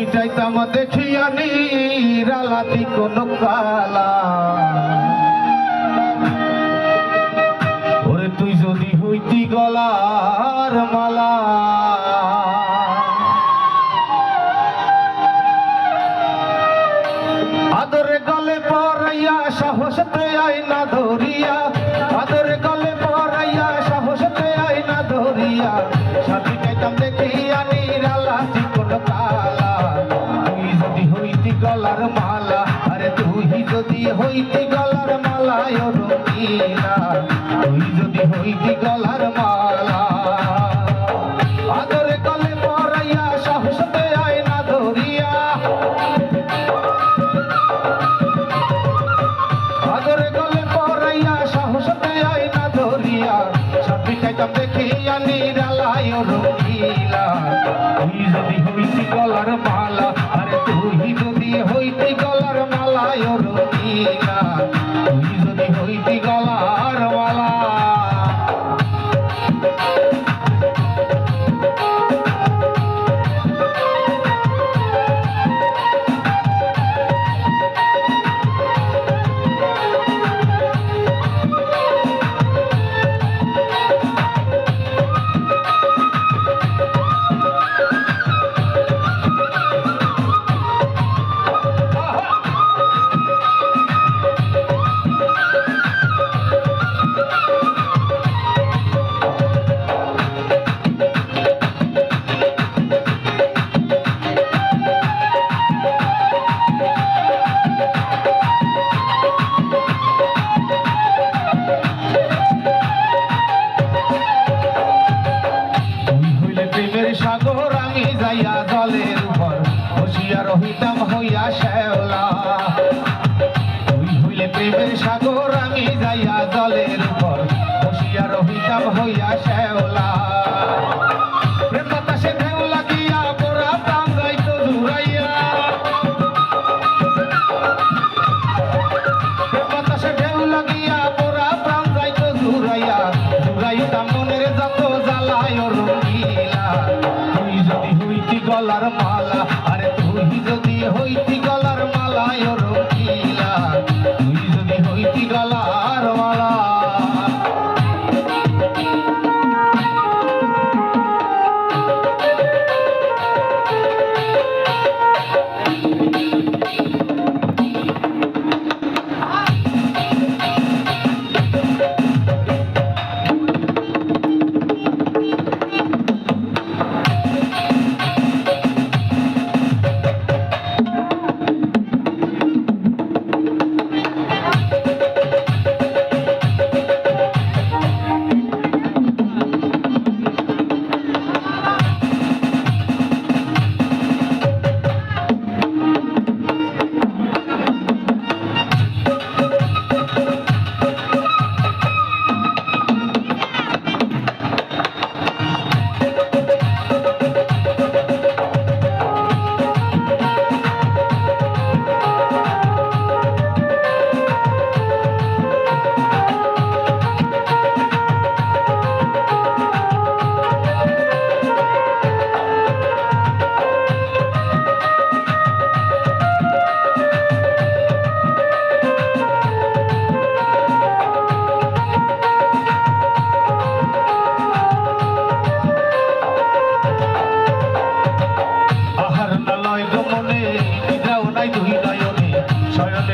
ফিটাইতাম দেখিয়া নিরালাতি কোন কালা। ওরে তুই যদি হইতি গলার মালা। আদরে গলে পরাইয়া সাহসতে আইনা ধরিয়া। আদরে হিটি গলার মালা। আদরে কলে পরাইয়া সাহসতে আয় না ধরিয়া। আদরে কলে পরাইয়া সাহসতে আয় না ধরিয়া। সাপি খাইতাম দেখিয়া নির পৃথিবীর সাগর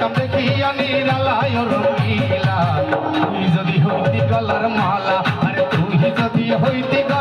পাইতাম দেখি আমি রালায় রঙিলা তুই যদি হইতি গলার মালা, আরে তুই যদি হইতি গলার